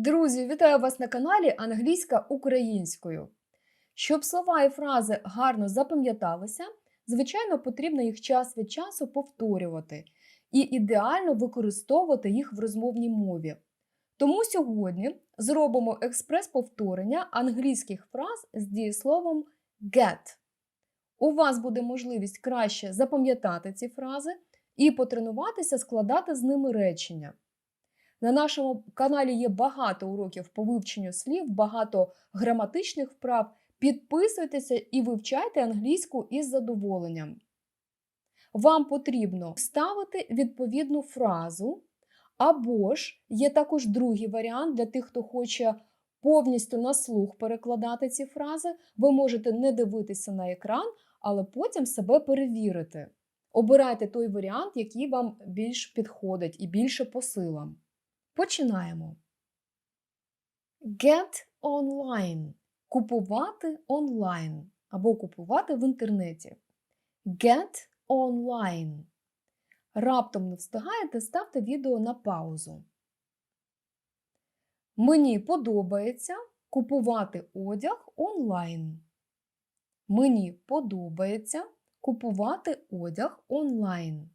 Друзі, вітаю вас на каналі Англійська українською. Щоб слова і фрази гарно запам'яталися, звичайно, потрібно їх час від часу повторювати і ідеально використовувати їх в розмовній мові. Тому сьогодні зробимо експрес-повторення англійських фраз з дієсловом get. У вас буде можливість краще запам'ятати ці фрази і потренуватися складати з ними речення. На нашому каналі є багато уроків по вивченню слів, багато граматичних вправ. Підписуйтеся і вивчайте англійську із задоволенням. Вам потрібно вставити відповідну фразу, або ж є також другий варіант для тих, хто хоче повністю на слух перекладати ці фрази. Ви можете не дивитися на екран, але потім себе перевірити. Обирайте той варіант, який вам більш підходить і більше по силам. Починаємо. Get online. Купувати онлайн або купувати в інтернеті. Get online. Раптом не встигаєте, ставте відео на паузу. Мені подобається купувати одяг онлайн. Мені подобається купувати одяг онлайн.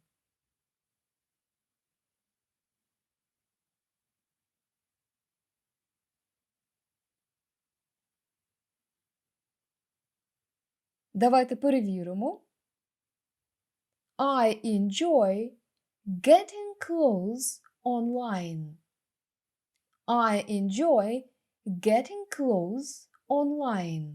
Давайте перевіримо. I enjoy getting clothes online. I enjoy getting clothes online.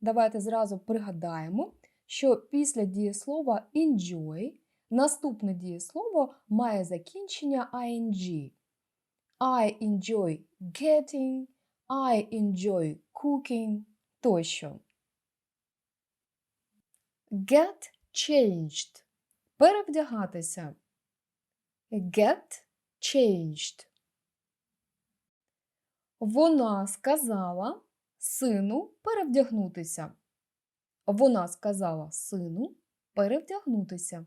Давайте зразу пригадаємо, що після дієслова enjoy наступне дієслово має закінчення ing. I enjoy getting, I enjoy cooking тощо. Get changed. Перевдягатися. Get changed. Вона сказала сину перевдягнутися. Вона сказала сину перевдягнутися.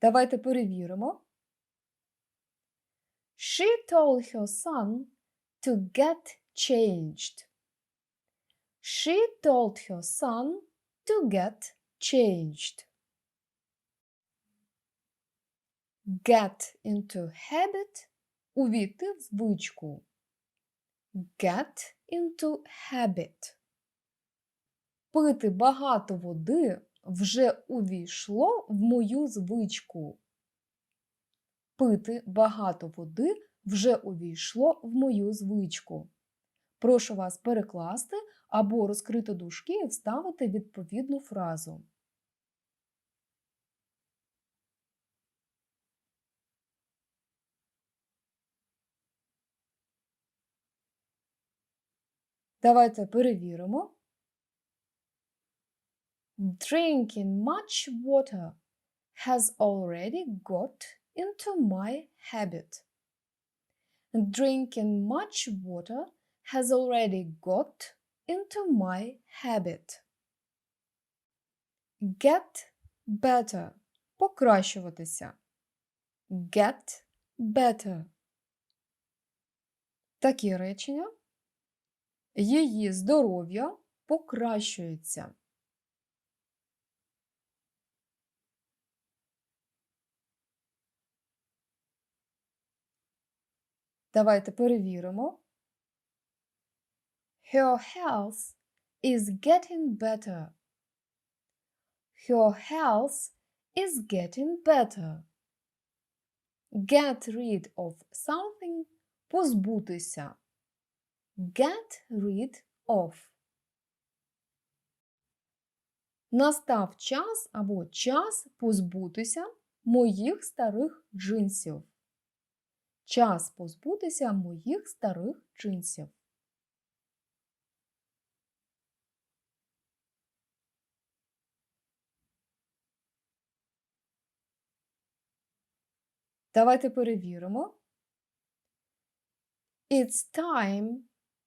Давайте перевіримо. She told her son to get changed. She told her son to get changed. Get into habit увійти в звичку. Get into habit. Пити багато води вже увійшло в мою звичку. Пити багато води вже увійшло в мою звичку. Прошу вас перекласти або розкрити дужки і вставити відповідну фразу. Давайте перевіримо. Drinking much water has already got into my habit. Drinking much water has already got into my habit. Get better. Покращуватися. Get better. Такі речення. Її здоров'я покращується. Давайте перевіримо. Her health is getting better. Her health is getting better. Get rid of something позбутися. Get rid of. Настав час або час позбутися моїх старих джинсів. Час позбутися моїх старих джинсів. Давайте перевіримо. It's time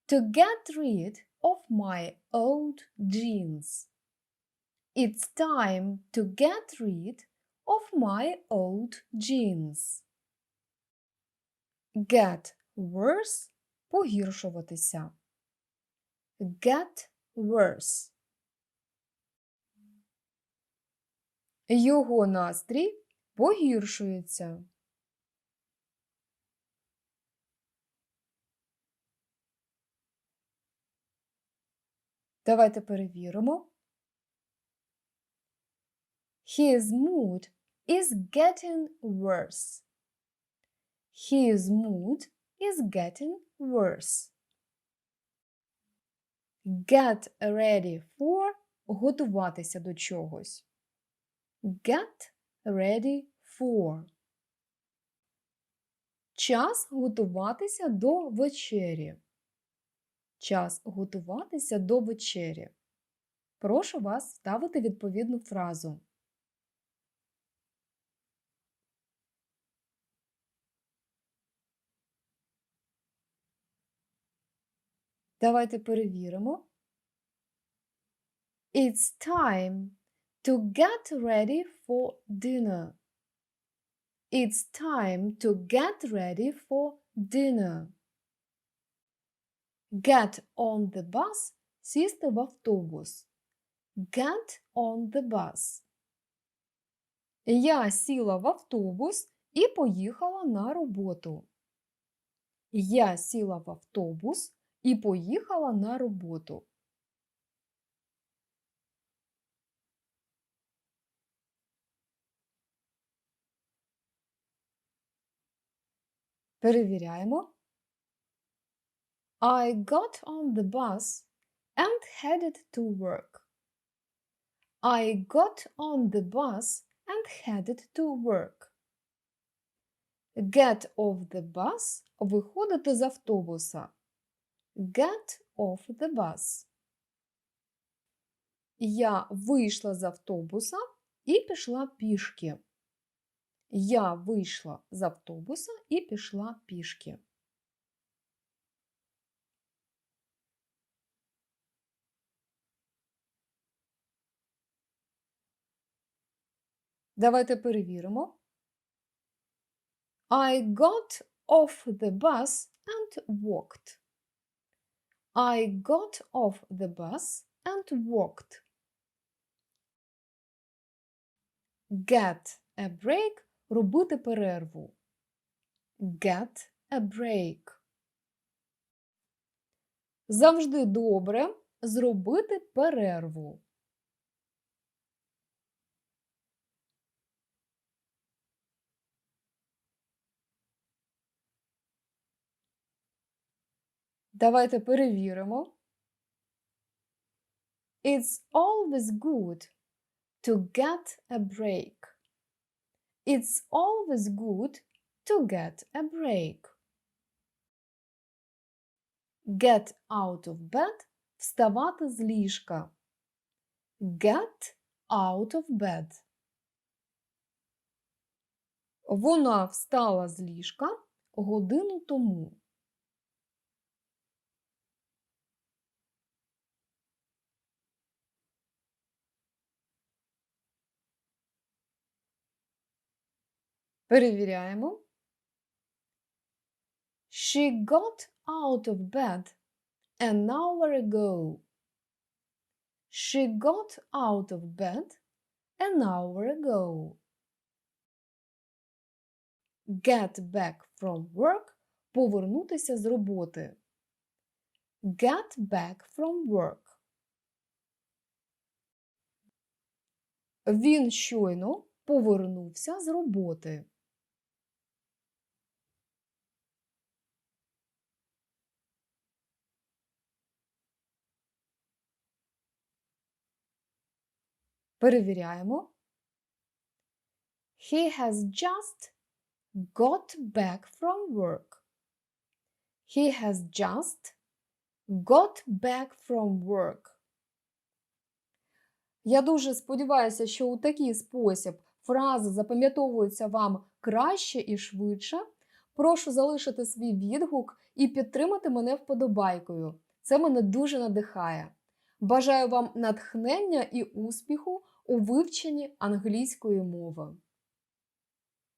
to get rid of my old jeans. It's time to get rid of my old jeans. Get worse погіршуватися. Get worse. Його настрій погіршується. Давайте перевіримо. His mood is getting worse. His mood is getting worse. Get ready for готуватися до чогось. Get ready for. Час готуватися до вечері. Час готуватися до вечері. Прошу вас ставити відповідну фразу. Давайте перевіримо. It's time to get ready for dinner. It's time to get ready for dinner. Get on the bus – сісти в автобус. Get on the bus. Я сіла в автобус і поїхала на роботу. Я сіла в автобус і поїхала на роботу. Перевіряємо. I got on the bus and headed to work. I got on the bus and headed to work. Get off the bus – виходити з автобуса. Get off the bus. Я вийшла з автобуса і пішла пішки. Я вийшла з автобуса і пішла пішки. Давайте перевіримо. I got off the bus and walked. I got off the bus and walked. Get a break – робити перерву. Get a break. Завжди добре зробити перерву. Давайте перевіримо. It's always good to get a break. It's always good to get a break. Get out of bed – вставати з ліжка. Get out of bed. Вона встала з ліжка годину тому. Перевіряємо. She got out of bed an hour ago. She got out of bed an hour ago. Get back from work – повернутися з роботи. Get back from work. Він щойно повернувся з роботи. Перевіряємо. He has just got back from work. He has just got back from work. Я дуже сподіваюся, що у такий спосіб фрази запам'ятовуються вам краще і швидше. Прошу залишити свій відгук і підтримати мене вподобайкою. Це мене дуже надихає. Бажаю вам натхнення і успіху у вивченні англійської мови.